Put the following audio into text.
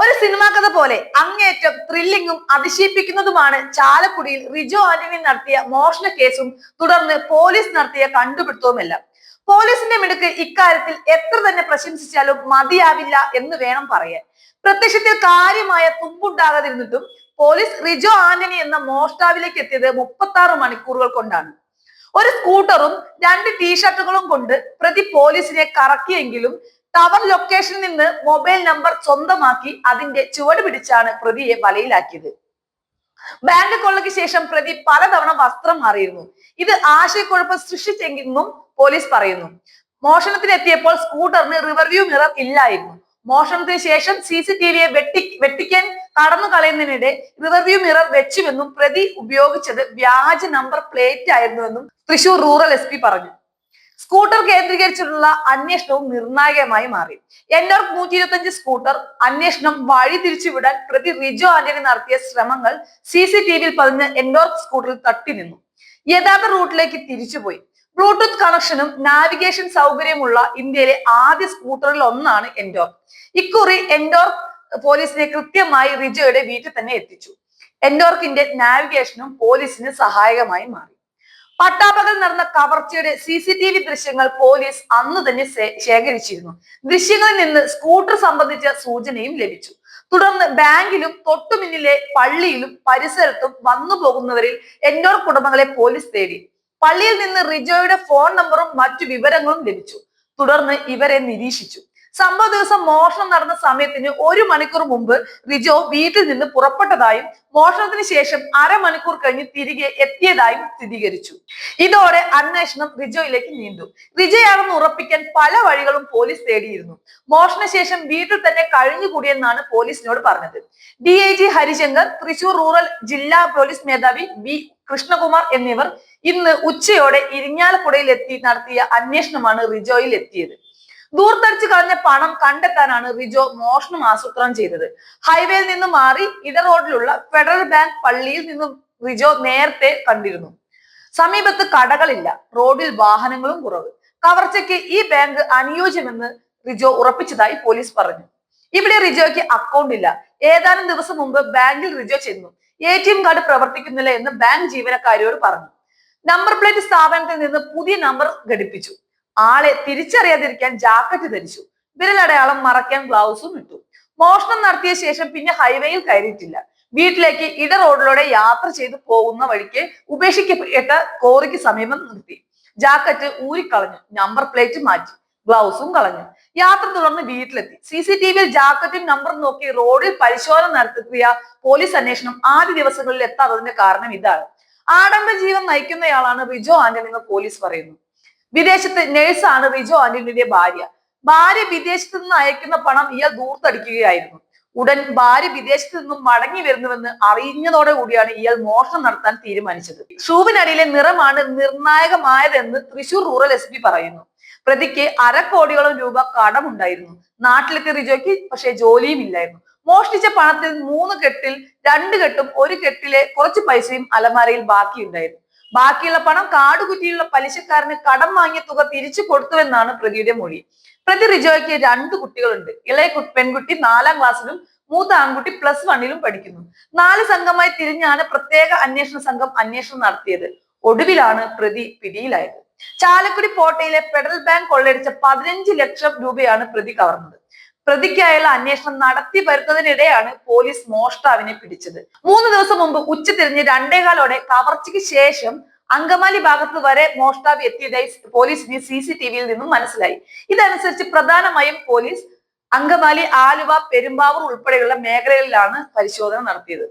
ഒരു സിനിമാ കഥ പോലെ അങ്ങേറ്റം ത്രില്ലിങ്ങും അതിശയിപ്പിക്കുന്നതുമാണ് ചാലക്കുടിയിൽ റിജോ ആന്റണി നടത്തിയ മോഷണ കേസും തുടർന്ന് പോലീസ് നടത്തിയ കണ്ടുപിടുത്തവുമെല്ലാം. പോലീസിന്റെ മിടുക്ക് ഇക്കാര്യത്തിൽ എത്ര തന്നെ പ്രശംസിച്ചാലും മതിയാവില്ല എന്ന് വേണം പറയാൻ. പ്രത്യക്ഷത്തിൽ കാര്യമായ തുമ്പുണ്ടാകാതിരുന്നിട്ടും പോലീസ് റിജോ ആന്റണി എന്ന മോഷ്ടാവിലേക്ക് എത്തിയത് മുപ്പത്തി ആറ് മണിക്കൂറുകൾ കൊണ്ടാണ്. ഒരു സ്കൂട്ടറും രണ്ട് ടീഷർട്ടുകളും കൊണ്ട് പ്രതി പോലീസിനെ കറക്കിയെങ്കിലും ടവർ ലൊക്കേഷനിൽ നിന്ന് മൊബൈൽ നമ്പർ സ്വന്തമാക്കി അതിന്റെ ചുവട് പിടിച്ചാണ് പ്രതിയെ വലയിലാക്കിയത്. ബാങ്ക് കൊള്ളയ്ക്ക് ശേഷം പ്രതി പലതവണ വസ്ത്രം മാറിയിരുന്നു. ഇത് ആശയക്കുഴപ്പം സൃഷ്ടിച്ചെങ്കിലും പോലീസ് പറയുന്നു. മോഷണത്തിനെത്തിയപ്പോൾ സ്കൂട്ടറിന് റിവർവ്യൂ മിറർ ഇല്ലായിരുന്നു. മോഷണത്തിന് ശേഷം സി സി ടി വിയെ വെട്ടി വെട്ടിക്കാൻ കടന്നു കളയുന്നതിനിടെ റിവർവ്യൂ മിറർ വെച്ചുവെന്നും പ്രതി ഉപയോഗിച്ചത് വ്യാജ നമ്പർ പ്ലേറ്റ് ആയിരുന്നുവെന്നും തൃശൂർ റൂറൽ എസ് പറഞ്ഞു. സ്കൂട്ടർ കേന്ദ്രീകരിച്ചിട്ടുള്ള അന്വേഷണവും നിർണായകമായി മാറി. എന്നോർക്ക് നൂറ്റി ഇരുപത്തി സ്കൂട്ടർ അന്വേഷണം വഴി തിരിച്ചുവിടാൻ പ്രതി റിജോ ആന്റണി നടത്തിയ ശ്രമങ്ങൾ സി സി ടി വിയിൽ പതിഞ്ഞ് എന്നോർക്ക് സ്കൂട്ടറിൽ തട്ടി നിന്നു. യഥാർത്ഥ റൂട്ടിലേക്ക് തിരിച്ചുപോയി. ബ്ലൂടൂത്ത് കണക്ഷനും നാവിഗേഷൻ സൗകര്യമുള്ള ഇന്ത്യയിലെ ആദ്യ സ്കൂട്ടറിൽ ഒന്നാണ് എൻഡോർ ഇക്കുറി എൻഡോർ പോലീസിനെ കൃത്യമായി റിജോയുടെ വീട്ടിൽ തന്നെ എത്തിച്ചു. എൻഡോർക്കിന്റെ നാവിഗേഷനും പോലീസിന് സഹായകമായി മാറി. പട്ടാപകൽ നടന്ന കവർച്ചയുടെ സി സി ടി വി ദൃശ്യങ്ങൾ പോലീസ് അന്ന് തന്നെ ശേഖരിച്ചിരുന്നു. ദൃശ്യങ്ങളിൽ നിന്ന് സ്കൂട്ടർ സംബന്ധിച്ച സൂചനയും ലഭിച്ചു. തുടർന്ന് ബാങ്കിലും തൊട്ടുമുന്നിലെ പള്ളിയിലും പരിസരത്തും വന്നു പോകുന്നവരിൽ എന്നോർ കുടുംബങ്ങളെ പോലീസ് തേടി. പള്ളിയിൽ നിന്ന് റിജോയുടെ ഫോൺ നമ്പറും മറ്റു വിവരങ്ങളും ലഭിച്ചു. തുടർന്ന് ഇവരെ നിരീക്ഷിച്ചു. സംഭവ ദിവസം മോഷണം നടന്ന സമയത്തിന് ഒരു മണിക്കൂർ മുമ്പ് റിജോ വീട്ടിൽ നിന്ന് പുറപ്പെട്ടതായും മോഷണത്തിന് ശേഷം അരമണിക്കൂർ കഴിഞ്ഞ് തിരികെ എത്തിയതായും സ്ഥിരീകരിച്ചു. ഇതോടെ അന്വേഷണം റിജോയിലേക്ക് നീണ്ടു. റിജയാണെന്ന് ഉറപ്പിക്കാൻ പല വഴികളും പോലീസ് തേടിയിരുന്നു. മോഷണശേഷം വീട്ടിൽ തന്നെ കഴിഞ്ഞുകൂടിയെന്നാണ് പോലീസിനോട് പറഞ്ഞത്. D I G Harishankar Thrissur rural ജില്ലാ പോലീസ് മേധാവി ബി കൃഷ്ണകുമാർ എന്നിവർ ഇന്ന് ഉച്ചയോടെ ഇരിഞ്ഞാലക്കുടയിൽ എത്തി നടത്തിയ അന്വേഷണമാണ് റിജോയിൽ എത്തിയത് ദൂർത്തടിച്ചു കളഞ്ഞ പണം കണ്ടെത്താനാണ് റിജോ മോഷണം ആസൂത്രണം ചെയ്തത്. ഹൈവേയിൽ നിന്ന് മാറി ഇട റോഡിലുള്ള ഫെഡറൽ ബാങ്ക് പള്ളിയിൽ നിന്ന് റിജോ നേരത്തെ കണ്ടിരുന്നു. സമീപത്ത് കടകളില്ല റോഡിൽ വാഹനങ്ങളും കുറവ്. കവർച്ചയ്ക്ക് ഈ ബാങ്ക് അനുയോജ്യമെന്ന് റിജോ ഉറപ്പിച്ചതായി പോലീസ് പറഞ്ഞു. ഇവിടെ റിജോയ്ക്ക് അക്കൗണ്ട് ഇല്ല. ഏതാനും ദിവസം മുമ്പ് ബാങ്കിൽ റിജോ ചെന്നു. എ ടി എം കാർഡ് പ്രവർത്തിക്കുന്നില്ല എന്ന് ബാങ്ക് ജീവനക്കാരിയോട് പറഞ്ഞു. നമ്പർ പ്ലേറ്റ് സ്ഥാപനത്തിൽ നിന്ന് പുതിയ നമ്പർ ഘടിപ്പിച്ചു. ആളെ തിരിച്ചറിയാതിരിക്കാൻ ജാക്കറ്റ് ധരിച്ചു. വിരലടയാളം മറയ്ക്കാൻ ഗ്ലൗസും ഇട്ടു. മോഷണം നടത്തിയ ശേഷം പിന്നെ ഹൈവേയിൽ കയറിയിട്ടില്ല. വീട്ടിലേക്ക് ഇട റോഡിലൂടെ യാത്ര ചെയ്ത് പോകുന്ന വഴിക്ക് ഉപേക്ഷിക്കപ്പെട്ട കോറിക്ക് സമീപം നിർത്തി. ജാക്കറ്റ് ഊരിക്കളഞ്ഞു. നമ്പർ പ്ലേറ്റ് മാറ്റി. ഗ്ലൗസും കളഞ്ഞു. യാത്ര തുടർന്ന് വീട്ടിലെത്തി. സി സി ടി വിയിൽ ജാക്കറ്റും നമ്പറും നോക്കി റോഡിൽ പരിശോധന നടത്തിയ പോലീസ് അന്വേഷണം ആദ്യ ദിവസങ്ങളിൽ എത്താത്തതിന്റെ കാരണം ഇതാണ്. ആഡംബര ജീവൻ നയിക്കുന്നയാളാണ് റിജോ ആന്റണി എന്ന് പോലീസ് പറയുന്നു. വിദേശത്ത് നേഴ്സാണ് റിജോ ആന്റണിയുടെ ഭാര്യ. ഭാര്യ വിദേശത്ത് നിന്ന് അയക്കുന്ന പണം ഇയാൾ ദൂർത്തടിക്കുകയായിരുന്നു. ഉടൻ ഭാര്യ വിദേശത്ത് നിന്നും മടങ്ങി വരുന്നുവെന്ന് അറിഞ്ഞതോടെ കൂടിയാണ് ഇയാൾ മോഷണം നടത്താൻ തീരുമാനിച്ചത്. ഷൂവിനടിയിലെ നിറമാണ് നിർണായകമായതെന്ന് തൃശൂർ റൂറൽ എസ് പി പറയുന്നു. പ്രതിക്ക് അരക്കോടിയോളം രൂപ കടമുണ്ടായിരുന്നു. നാട്ടിലെത്തിയ റിജോയ്ക്ക് പക്ഷേ ജോലിയും ഇല്ലായിരുന്നു. മോഷ്ടിച്ച പണത്തിൽ മൂന്ന് കെട്ടിൽ രണ്ട് കെട്ടും ഒരു കെട്ടിലെ കുറച്ച് പൈസയും അലമാരയിൽ ബാക്കിയുണ്ടായിരുന്നു. ബാക്കിയുള്ള പണം കാടുകുറ്റിയിലുള്ള പലിശക്കാരന് കടം വാങ്ങിയ തുക തിരിച്ചു കൊടുത്തുവെന്നാണ് പ്രതിയുടെ മൊഴി. പ്രതി റിജോയ്ക്ക് രണ്ട് കുട്ടികളുണ്ട്. ഇളയ പെൺകുട്ടി നാലാം ക്ലാസ്സിലും മൂത്ത ആൺകുട്ടി പ്ലസ് വണ്ണിലും പഠിക്കുന്നു. നാല് സംഘമായി തിരിഞ്ഞാണ് പ്രത്യേക അന്വേഷണ സംഘം അന്വേഷണം നടത്തിയത്. ഒടുവിലാണ് പ്രതി പിടിയിലായത്. ചാലക്കുടി പോട്ടയിലെ ഫെഡറൽ ബാങ്ക് കൊള്ളയടിച്ച പതിനഞ്ച് ലക്ഷം രൂപയാണ് പ്രതി കവർന്നത്. പ്രതിക്കായുള്ള അന്വേഷണം നടത്തി വരുന്നതിനിടെയാണ് പോലീസ് മോഷ്ടാവിനെ പിടിച്ചത്. മൂന്ന് ദിവസം മുമ്പ് ഉച്ച തിരിഞ്ഞ് രണ്ടേകാലോടെ കവർച്ചയ്ക്ക് ശേഷം അങ്കമാലി ഭാഗത്ത് വരെ മോഷ്ടാവ് എത്തിയതായി പോലീസിന് സി സി ടി വിയിൽ നിന്നും മനസ്സിലായി. ഇതനുസരിച്ച് പ്രധാനമായും പോലീസ് അങ്കമാലി ആലുവ പെരുമ്പാവൂർ ഉൾപ്പെടെയുള്ള മേഖലകളിലാണ് പരിശോധന നടത്തിയത്.